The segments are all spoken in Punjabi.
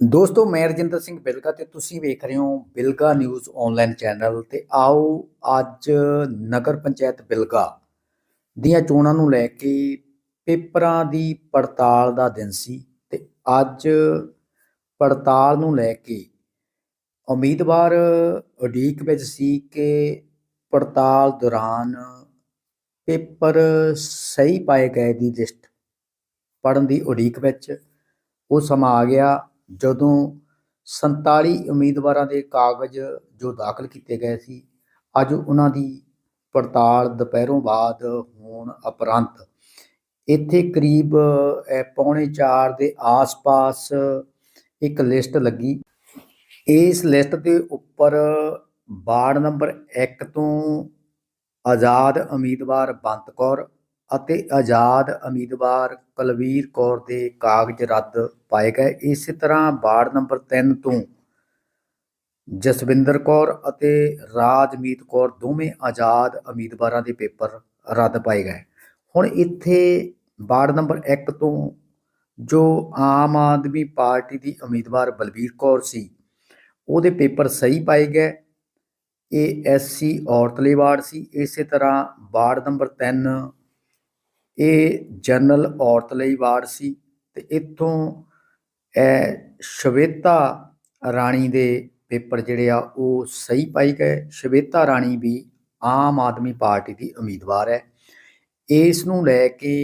ਦੋਸਤੋ, ਮੈਂ ਰਜਿੰਦਰ ਸਿੰਘ ਬਿਲਗਾ ਤੇ ਤੁਸੀਂ ਵੇਖ ਰਹੇ ਹੋ ਬਿਲਗਾ ਨਿਊਜ਼ ਆਨਲਾਈਨ ਚੈਨਲ ਤੇ ਆਓ ਅੱਜ ਨਗਰ ਪੰਚਾਇਤ ਬਿਲਗਾ ਦੀਆਂ ਚੋਣਾਂ ਨੂੰ ਲੈ ਕੇ ਪੇਪਰਾਂ ਦੀ ਪੜਤਾਲ ਦਾ ਦਿਨ ਸੀ ਤੇ ਅੱਜ ਪੜਤਾਲ ਨੂੰ ਲੈ ਕੇ ਉਮੀਦਵਾਰ ਉਡੀਕ ਵਿੱਚ ਸੀ ਕਿ ਪੜਤਾਲ ਦੌਰਾਨ ਪੇਪਰ ਸਹੀ ਪਾਏ ਗਏ ਦੀ ਲਿਸਟ ਪੜਨ ਦੀ ਉਡੀਕ ਵਿੱਚ ਉਹ ਸਮਾਂ ਆ ਗਿਆ। ਜਦੋਂ 47 ਉਮੀਦਵਾਰਾਂ ਦੇ ਕਾਗਜ਼ ਜੋ ਦਾਖਲ ਕੀਤੇ ਗਏ ਸੀ, ਅੱਜ ਉਹਨਾਂ ਦੀ ਪੜਤਾਲ ਦੁਪਹਿਰੋਂ ਬਾਅਦ ਹੋਣ ਉਪਰੰਤ ਇੱਥੇ ਕਰੀਬ ਪੌਣੇ 4 ਦੇ ਆਸ-ਪਾਸ ਇੱਕ ਲਿਸਟ ਲੱਗੀ। ਇਸ ਲਿਸਟ ਦੇ ਉੱਪਰ ਵਾਰਡ ਨੰਬਰ 1 ਤੋਂ ਆਜ਼ਾਦ ਉਮੀਦਵਾਰ ਬੰਤ ਕੌਰ ਅਤੇ ਆਜ਼ਾਦ ਉਮੀਦਵਾਰ ਕੁਲਵੀਰ ਕੌਰ ਦੇ ਕਾਗਜ਼ ਰੱਦ ਪਾਏ ਗਏ। ਇਸੇ ਤਰ੍ਹਾਂ ਵਾਰਡ ਨੰਬਰ 3 ਤੋਂ ਜਸਵਿੰਦਰ ਕੌਰ ਅਤੇ ਰਾਜਮੀਤ ਕੌਰ ਦੋਵੇਂ ਆਜ਼ਾਦ ਉਮੀਦਵਾਰਾਂ ਦੇ ਪੇਪਰ ਰੱਦ ਪਾਏ ਗਏ। ਹੁਣ ਇੱਥੇ ਵਾਰਡ ਨੰਬਰ 1 ਤੋਂ ਜੋ ਆਮ ਆਦਮੀ ਪਾਰਟੀ ਦੀ ਉਮੀਦਵਾਰ ਬਲਬੀਰ ਕੌਰ ਸੀ, ਉਹਦੇ ਪੇਪਰ ਸਹੀ ਪਾਏ ਗਏ। ਇਹ ਐਸਸੀ ਔਰਤ ਲਈ ਵਾਰਡ ਸੀ। ਇਸੇ ਤਰ੍ਹਾਂ ਵਾਰਡ ਨੰਬਰ 3 ਇਹ ਜਨਰਲ ਔਰਤ ਲਈ ਵਾਰਡ ਸੀ ਤੇ ਇੱਥੋਂ, ਇਹ ਸ਼ਵੇਤਾ ਰਾਣੀ ਦੇ ਪੇਪਰ ਜਿਹੜੇ ਆ ਉਹ ਸਹੀ ਪਾਈ ਗਏ। ਸ਼ਵੇਤਾ ਰਾਣੀ ਵੀ ਆਮ ਆਦਮੀ ਪਾਰਟੀ ਦੀ ਉਮੀਦਵਾਰ ਹੈ। ਇਸ ਨੂੰ ਲੈ ਕੇ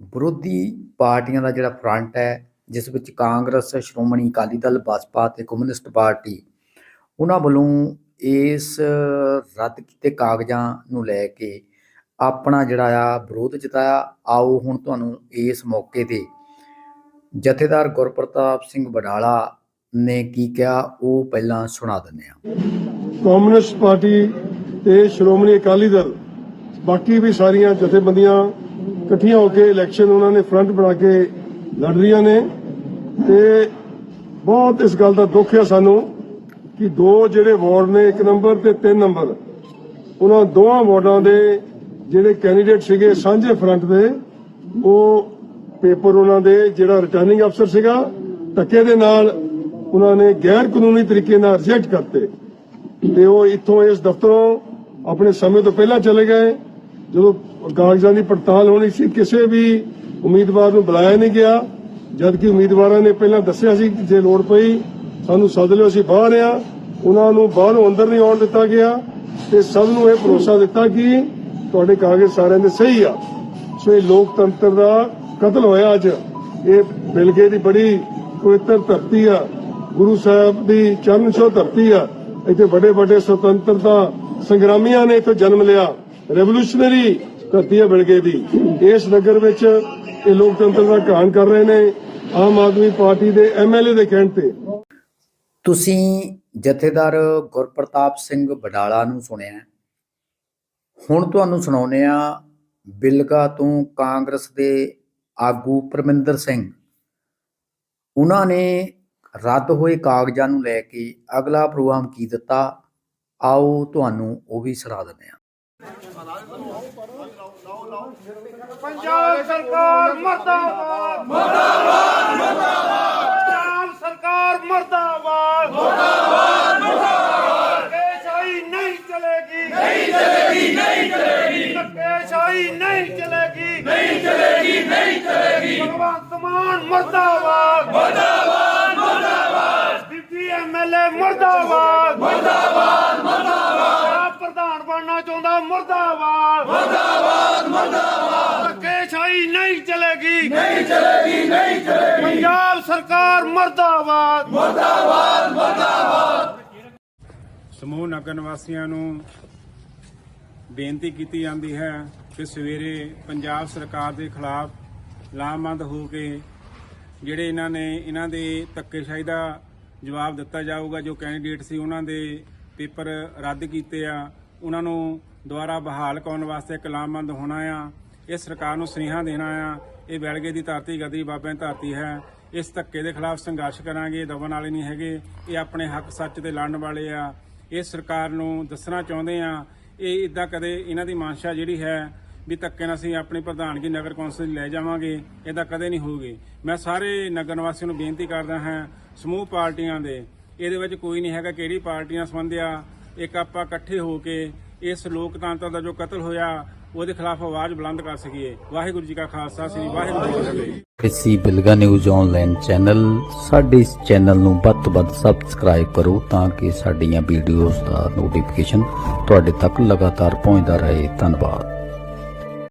ਵਿਰੋਧੀ ਪਾਰਟੀਆਂ ਦਾ ਜਿਹੜਾ ਫਰੰਟ ਹੈ, ਜਿਸ ਵਿੱਚ ਕਾਂਗਰਸ, ਸ਼੍ਰੋਮਣੀ ਅਕਾਲੀ ਦਲ ਬਸਪਾ ਤੇ ਕਮਿਊਨਿਸਟ ਪਾਰਟੀ, ਉਹਨਾਂ ਵੱਲੋਂ ਇਸ ਰੱਦ ਕੀਤੇ ਕਾਗਜ਼ਾਂ ਨੂੰ ਲੈ ਕੇ ਆਪਣਾ ਜਿਹੜਾ ਆ ਵਿਰੋਧ ਜਤਾਇਆ, ਆਓ ਹੁਣ ਤੁਹਾਨੂੰ ਇਸ ਮੌਕੇ ਤੇ ਜਥੇਦਾਰ ਗੁਰਪ੍ਰਤਾਪ ਸਿੰਘ ਵਡਾਲਾ ਨੇ ਕੀ ਕਿਹਾ, ਉਹ ਪਹਿਲਾਂ ਸੁਣਾ ਦਿੰਦੇ ਆ ਕਮਿਊਨਿਸਟ ਪਾਰਟੀ ਤੇ ਸ਼੍ਰੋਮਣੀ ਅਕਾਲੀ ਦਲ, ਬਾਕੀ ਵੀ ਸਾਰੀਆਂ ਜਥੇਬੰਦੀਆਂ ਇਕੱਠੀਆਂ ਹੋ ਕੇ ਇਲੈਕਸ਼ਨ ਉਹਨਾਂ ਨੇ ਫਰੰਟ ਬਣਾ ਕੇ ਲੜ ਰਹੀਆਂ ਨੇ ਤੇ ਬਹੁਤ ਇਸ ਗੱਲ ਦਾ ਦੁੱਖ ਹੈ ਸਾਨੂੰ ਕਿ ਦੋ ਜਿਹੜੇ ਵਾਰਡ ਨੇ, ਇੱਕ ਨੰਬਰ ਤੇ ਤਿੰਨ ਨੰਬਰ, ਉਹਨਾਂ ਦੋਵਾਂ ਵਾਰਡਾਂ ਦੇ ਜਿਹੜੇ ਕੈਂਡੀਡੇਟ ਸੀਗੇ ਸਾਂਝੇ ਫਰੰਟ ਦੇ, ਉਹ ਪੇਪਰ ਉਹਨਾਂ ਦੇ ਜਿਹੜਾ ਰਿਟਰਨਿੰਗ ਅਫਸਰ ਸੀਗਾ, ਧੱਕੇ ਦੇ ਨਾਲ ਉਹਨਾਂ ਨੇ ਗੈਰ ਕਾਨੂੰਨੀ ਤਰੀਕੇ ਨਾਲ ਰਿਜੈਕਟ ਕਰਤੇ। ਤੇ ਉਹ ਇੱਥੋਂ ਇਸ ਦਫ਼ਤਰੋਂ ਆਪਣੇ ਸਮੇਂ ਤੋਂ ਪਹਿਲਾਂ ਚਲੇ ਗਏ। ਜਦੋਂ ਕਾਗਜ਼ਾਂ ਦੀ ਪੜਤਾਲ ਹੋਣੀ ਸੀ, ਕਿਸੇ ਵੀ ਉਮੀਦਵਾਰ ਨੂੰ ਬੁਲਾਇਆ ਨਹੀਂ ਗਿਆ। ਜਦਕਿ ਉਮੀਦਵਾਰਾਂ ਨੇ ਪਹਿਲਾਂ ਦੱਸਿਆ ਸੀ ਕਿ ਜੇ ਲੋੜ ਪਈ, ਸਾਨੂੰ ਸੱਦ ਲਿਓ, ਅਸੀਂ ਬਾਹਰ ਆ। ਉਹਨਾਂ ਨੂੰ ਬਾਹਰੋਂ ਅੰਦਰ ਨਹੀਂ ਆਉਣ ਦਿੱਤਾ ਗਿਆ। ਤੇ ਸਭ ਨੂੰ ਇਹ ਭਰੋਸਾ ਦਿੱਤਾ ਕਿ ਤੁਹਾਡੇ ਕਾਗਜ਼ ਸਾਰਿਆਂ ਦੇ ਸਹੀ ਆ। ਸੋ ਇਹ ਲੋਕਤੰਤਰ ਦਾ ਕਤਲ ਹੋਇਆ ਅੱਜ। ਇਹ ਬਿਲਗੇ ਦੀ ਬੜੀ ਪਵਿੱਤਰ ਧਰਤੀ ਆ। ਗੁਰੂ ਸਾਹਿਬ ਦੀ ਚਰਨ ਛੋਹ ਧਰਤੀ ਆ। ਇੱਥੇ ਵੱਡੇ ਵੱਡੇ ਸੁਤੰਤਰਤਾ ਸੰਗਰਾਮੀਆਂ ਨੇ ਇੱਥੇ ਜਨਮ ਲਿਆ। ਰੈਵੋਲੂਸ਼ਨਰੀ ਧਰਤੀ ਆ ਬਿਲਗੇ ਦੀ। ਇਸ ਨਗਰ ਵਿੱਚ ਇਹ ਲੋਕਤੰਤਰ ਦਾ ਘਾਣ ਕਰ ਰਹੇ ਨੇ ਆਮ ਆਦਮੀ ਪਾਰਟੀ ਦੇ ਐਮਐਲਏ ਦੇ ਕਹਿਣ ਤੇ। ਤੁਸੀਂ ਜਥੇਦਾਰ ਗੁਰਪ੍ਰਤਾਪ ਸਿੰਘ ਬਡਾਲਾ ਨੂੰ ਸੁਣਿਆ ਹੁਣ ਤੁਹਾਨੂੰ ਸੁਣਾਉਂਦੇ ਆ ਬਿਲਗਾ ਤੋਂ ਕਾਂਗਰਸ ਦੇ ਆਗੂ ਪਰਮਿੰਦਰ ਸਿੰਘ। ਉਹਨਾਂ ਨੇ ਰੱਦ ਹੋਏ ਕਾਗਜ਼ਾਂ ਨੂੰ ਲੈ ਕੇ ਅਗਲਾ ਪ੍ਰੋਗਰਾਮ ਕੀ ਦਿੱਤਾ? ਆਓ ਤੁਹਾਨੂੰ ਉਹ ਵੀ ਸੁਣਾ ਦਿੰਦੇ ਆ ਪੰਜਾਬ ਸਰਕਾਰ ਮਰਦਾਬਾਦ। ਮਰਦਾਬਾਦ ਮਰਦਾਬਾਦ। ਪੰਜਾਬ ਸਰਕਾਰ ਮਰਦਾਬਾਦ। ਮਰਦਾਬਾਦ ਧੱਕੇਸ਼ਾਹੀ ਨਹੀਂ ਚਲੇਗੀ ਨਹੀਂ ਚਲੇਗੀ ਨਹੀਂ ਚਲੇਗੀ ਧੱਕੇਸ਼ਾਹੀ ਨਹੀਂ ਚਲੇਗੀ ਨਹੀਂ ਚਲੇਗੀ ਨਹੀਂ ਚਲੇਗੀ ਭਗਵੰਤ ਮਾਨ ਮਰਦਾਬਾਦ। ਮਰਦਾਬਾਦ ਮਰਦਾਬਾਦ। ਬੀਬੀ ਐਮਐਲਏ ਮਰਦਾਬਾਦ। ਮਰਦਾਬਾਦ ਮਰਦਾਬਾਦ। ਪ੍ਰਧਾਨ ਬਣਨਾ ਚਾਹੁੰਦਾ ਮਰਦਾਬਾਦ। ਧੱਕੇਸ਼ਾਹੀ ਨਹੀਂ ਚਲੇਗੀ। ਨਹੀਂ ਚਲੇਗੀ ਨਹੀਂ ਚਲੇਗੀ। ਪੰਜਾਬ ਸਰਕਾਰ ਮਰਦਾਬਾਦ। ਸਮੂਹ ਨਗਰ ਨਿਵਾਸੀਆਂ ਨੂੰ ਬੇਨਤੀ ਕੀਤੀ ਜਾਂਦੀ ਹੈ ਕਿ ਸਵੇਰੇ ਪੰਜਾਬ ਸਰਕਾਰ ਦੇ ਖਿਲਾਫ ਲਾਮਬੰਦ ਹੋ ਕੇ ਜਿਹੜੇ ਇਹਨਾਂ ਨੇ, ਇਹਨਾਂ ਦੇ ਧੱਕੇਸ਼ਾਹੀ ਦਾ ਜਵਾਬ ਦਿੱਤਾ ਜਾਊਗਾ, ਜੋ ਕੈਂਡੀਡੇਟ ਸੀ ਉਹਨਾਂ ਦੇ ਪੇਪਰ ਰੱਦ ਕੀਤੇ ਆ, ਉਹਨਾਂ ਨੂੰ ਦੁਬਾਰਾ ਬਹਾਲ ਕਰਨ ਵਾਸਤੇ ਇੱਕ ਹੋਣਾ ਆ, ਇਹ ਸਰਕਾਰ ਨੂੰ ਸੁਨੇਹਾ ਦੇਣਾ ਆ, ਇਹ ਬੈਲਗੇ ਦੀ ਧਰਤੀ ਗਦੀ ਬਾਬਿਆਂ ਦੀ ਧਰਤੀ ਹੈ, ਇਸ ਧੱਕੇ ਦੇ ਖਿਲਾਫ ਸੰਘਰਸ਼ ਕਰਾਂਗੇ ਦਬਨ ਵਾਲੇ ਨਹੀਂ ਹੈਗੇ, ਇਹ ਆਪਣੇ ਹੱਕ ਸੱਚ ਤੇ ਲੜਨ ਵਾਲੇ ਆ, ਇਹ ਸਰਕਾਰ ਨੂੰ ਦੱਸਣਾ ਚਾਹੁੰਦੇ ਆ, ਇਹ ਇਦਾਂ ਕਦੇ ਇਹਨਾਂ ਦੀ ਮਨਸ਼ਾ ਜਿਹੜੀ ਹੈ ਵੀ ਧੱਕੇ ਨਾਲ ਅਸੀਂ ਆਪਣੀ ਪ੍ਰਧਾਨਗੀ ਨਗਰ ਕੌਂਸਲ ਲੈ ਜਾਵਾਂਗੇ, ਇਹਦਾ ਕਦੇ ਨਹੀਂ ਹੋਊਗੀ। ਮੈਂ ਸਾਰੇ ਨਗਰ ਨਿਵਾਸੀਆਂ ਨੂੰ ਬੇਨਤੀ ਕਰਦਾ ਹਾਂ, ਸਮੂਹ ਪਾਰਟੀਆਂ ਦੇ, ਇਹਦੇ ਵਿੱਚ ਕੋਈ ਨਹੀਂ ਹੈਗਾ ਕਿਹੜੀ ਪਾਰਟੀਆਂ ਸੰਬੰਧਿਆ ਇੱਕ ਆਪਾਂ ਇਕੱਠੇ ਹੋ ਕੇ ਇਸ ਲੋਕਤੰਤਰ ਦਾ ਜੋ ਕਤਲ ਹੋਇਆ, ਉਹਦੇ ਖਿਲਾਫ ਆਵਾਜ਼ ਬੁਲੰਦ ਕਰ ਸਕੀਏ। ਵਾਹਿਗੁਰੂ ਜੀ ਕਾ ਖਾਲਸਾ, ਸ੍ਰੀ ਵਾਹਿਗੁਰੂ ਜੀ ਕੀ ਫਤਿਹ। ਕਿਸੇ ਬਿਲਗਾ ਨਿਊਜ਼ ਆਨਲਾਈਨ ਚੈਨਲ ਸਾਡੇ ਇਸ ਚੈਨਲ ਨੂੰ ਵੱਧ ਤੋਂ ਵੱਧ ਸਬਸਕ੍ਰਾਈਬ ਕਰੋ ਤਾਂ ਕਿ ਸਾਡੀਆਂ ਵੀਡੀਓਜ਼ ਦਾ ਨੋਟੀਫਿਕੇਸ਼ਨ ਤੁਹਾਡੇ ਤੱਕ ਲਗਾਤਾਰ ਪਹੁੰਚਦਾ ਰਹੇ। ਧੰਨਵਾਦ।